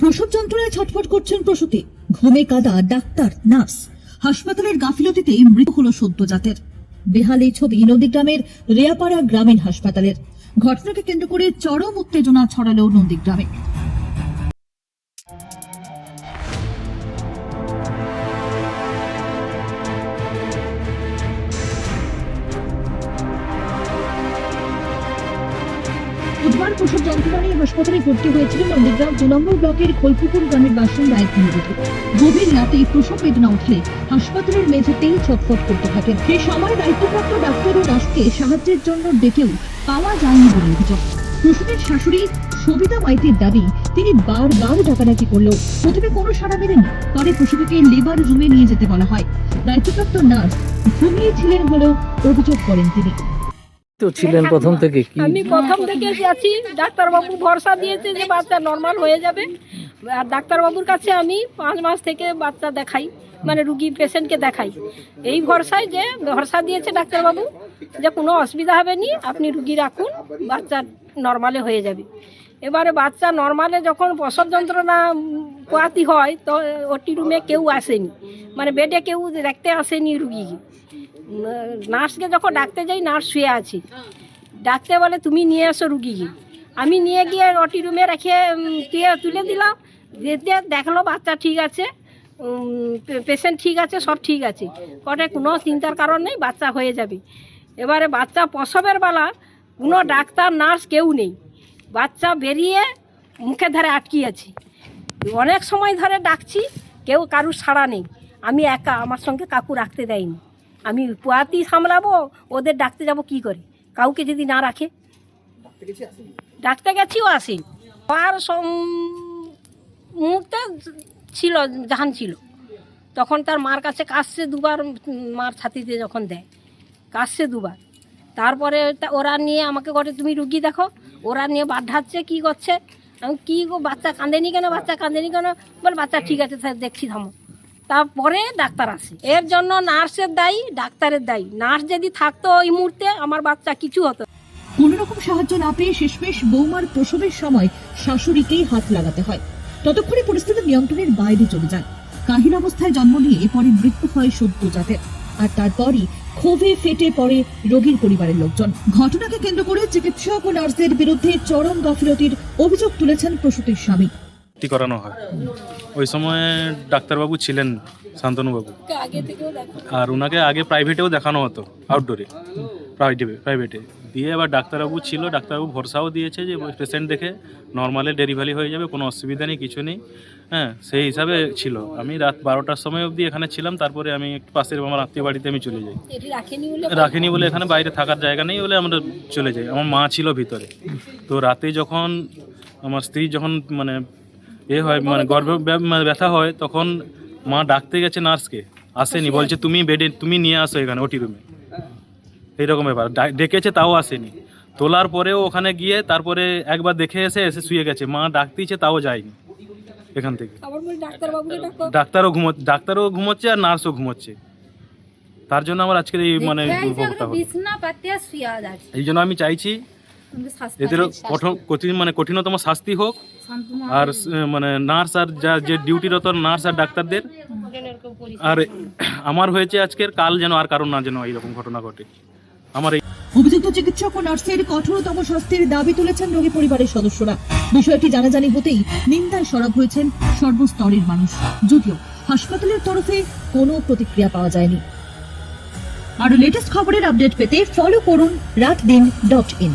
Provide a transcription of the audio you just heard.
প্রসব যন্ত্রণায় ছটফট করছেন প্রসূতি। ঘুমে কাদা, ডাক্তার, নার্স। হাসপাতালের গাফিলতিতে মৃত হলো সদ্যজাতের। বেহাল এই ছবি নন্দীগ্রামের রেয়াপাড়া গ্রামীণ হাসপাতালের। ঘটনাকে কেন্দ্র করে চরম উত্তেজনা ছড়ালো নন্দীগ্রামে। প্রসব যন্ত্রণা নিয়ে হাসপাতালে ভর্তি নন্দীগ্রাম ব্লকের খোলপুকুর গ্রামের বাসিন্দা এক গভীর রাতে প্রসব বেদনা উঠলে হাসপাতালের মেঝেতেই ছটফট করতে থাকেন সময় দায়িত্বপ্রাপ্ত ডাক্তার ও সাহায্যের জন্য ডেকেও পাওয়া যায়নি বলে অভিযোগ। প্রসূতির শাশুড়ি সবিতা মাইতির দাবি, তিনি বারবার ডাকাডাকি করলেও প্রথমে কোনো সাড়া মেলেনি, পরে প্রসূতিকে লেবার রুমে নিয়ে যেতে বলা হয়। দায়িত্বপ্রাপ্ত নার্স ঘুমিয়েছিলেন বলেও অভিযোগ করেন তিনি। তো ছিলেন প্রথম থেকে কি? আমি প্রথম থেকে আছি। ডাক্তারবাবু ভরসা দিয়েছে যে বাচ্চা নর্মাল হয়ে যাবে। আর ডাক্তারবাবুর কাছে আমি পাঁচ মাস থেকে বাচ্চা দেখাই মানে রুগী পেশেন্টকে দেখাই। এই ভরসায় যে ভরসা দিয়েছে ডাক্তারবাবু যে কোনো অসুবিধা হবে নি আপনি রুগী রাখুন বাচ্চা নর্মালে হয়ে যাবে। এবারে বাচ্চা নর্মালে যখন প্রসব যন্ত্রণা পোয়াতি হয় তো ওটি রুমে কেউ আসেনি। মানে বেডে কেউ দেখতে আসেনি রুগীকে। নার্সকে যখন ডাকতে যাই, নার্স শুয়ে আছি। ডাকতে বলে, তুমি নিয়ে এসো রুগীকে। আমি নিয়ে গিয়ে ওটি রুমে রেখে তুলে দিলাম। যেতে দেখল, বাচ্চা ঠিক আছে পেশেন্ট ঠিক আছে, সব ঠিক আছে। কটে কোনো চিন্তার কারণ নেই, বাচ্চা হয়ে যাবে। এবারে বাচ্চা প্রসবের বেলা কোনো ডাক্তার, নার্স কেউ নেই। বাচ্চা বেরিয়ে মুখে ধারে আটকি আছে। অনেক সময় ধরে ডাকছি, কেউ কারুর সাড়া নেই। আমি একা, আমার সঙ্গে কাকু রাখতে দেয়নি। আমি পোয়াতি সামলাবো, ওদের ডাকতে যাব কি করে? কাউকে যদি না রাখে? ডাকতে গেছি গেছিও আসি। আর মুহূর্তে ছিল, জাহান ছিল। তখন তার মার কাছে কাশছে দুবার, মার ছাতিতে যখন দেয়, কাশছে দুবার। তারপরে ওরা নিয়ে আমাকে করে তুমি রুগী দেখো। ওরা নিয়ে বাধ্যাচ্ছে কি করছে? আমি কী গো, বাচ্চা কাঁদেনি কেন, বাচ্চা কাঁদেনি কেন? বল, বাচ্চা ঠিক আছে, স্যার, দেখছি, থামো। তারপরে ডাক্তার আসে। এর জন্য নার্সের দায়ী, ডাক্তারের দায়ী। নার্স যদি থাকতো ওই মুহূর্তে আমার বাচ্চা কিছু হতো। কোন রকম সাহায্য না পেয়ে শেষমেশ বৌমার প্রসবের সময় শাশুড়িকেই হাত লাগাতে হয়। ততক্ষণে পরিস্থিতি নিয়ন্ত্রণের বাইরে চলে যায়। কাহিল অবস্থায় জন্ম নিয়ে পরে মৃত্যু হয় সদ্যজাতের আর তারপরই ক্ষোভে ফেটে পড়ে রোগীর পরিবারের লোকজন। ঘটনাকে কেন্দ্র করে চিকিৎসক ও নার্সদের বিরুদ্ধে চরম গাফিলতির অভিযোগ তুলেছেন প্রসূতির স্বামী। ভর্তি করানো হয়। ওই সময় ডাক্তারবাবু ছিলেন শান্তনুবাবু। আর ওনাকে আগে প্রাইভেটেও দেখানো হতো আউটডোরে প্রাইভেটে প্রাইভেটে দিয়ে এবার ডাক্তারবাবু ছিল ডাক্তারবাবু ভরসাও দিয়েছে যে পেশেন্ট দেখে নর্মালে ডেলিভারি হয়ে যাবে কোনো অসুবিধা নেই কিছু নেই। হ্যাঁ সেই হিসাবে ছিল। আমি রাত বারোটার সময় অবধি এখানে ছিলাম তারপরে আমি একটু পাশের আমার আত্মীয় বাড়িতে আমি চলে যাই। রাখিনি বলে এখানে বাইরে থাকার জায়গা নেই বলে আমরা চলে যাই। আমার মা ছিল ভিতরে। তো রাতে যখন আমার স্ত্রী যখন মানে এ হয় মানে গর্ভ ব্য- মানে ব্যথা হয় তখন মা ডাকতে গেছে নার্সকে আসেনি বলছে তুমি বেডে তুমি নিয়ে আসো এখানে ওটি রুমে এইরকম ব্যাপার। ডেকেছে তাও আসেনি। তোলার পরেও ওখানে গিয়ে তারপরে একবার দেখে এসে এসে শুয়ে গেছে। মা ডাকতেইছে তাও যায়নি এখান থেকে। ডাক্তারও ঘুমো ডাক্তারও ঘুমোচ্ছে আর নার্সও ঘুমোচ্ছে। তার জন্য আমার আজকের এই মানে এই জন্য আমি চাইছি এদেরও কঠোর কঠিন মানে কঠিনতম শাস্তি হোক আর মানে নার্স আর যা যে ডিউটিরত নার্স আর ডাক্তারদের আর আমার হয়েছে আজকের কাল যেন আর কারণ না যেন এইরকম ঘটনা ঘটে। আমার এই অভিযুক্ত চিকিৎসক ও নার্সের কঠোরতম শাস্তির দাবি তুলেছেন রোগী পরিবারের সদস্যরা। বিষয়টি জানাজানি হতেই নিন্দায় সরব হয়েছেন সর্বস্তরের মানুষ। যদিও হাসপাতালের তরফে কোনো প্রতিক্রিয়া পাওয়া যায়নি। আরও লেটেস্ট খবরের আপডেট পেতে ফলো করুন রাত দিন ডট ইন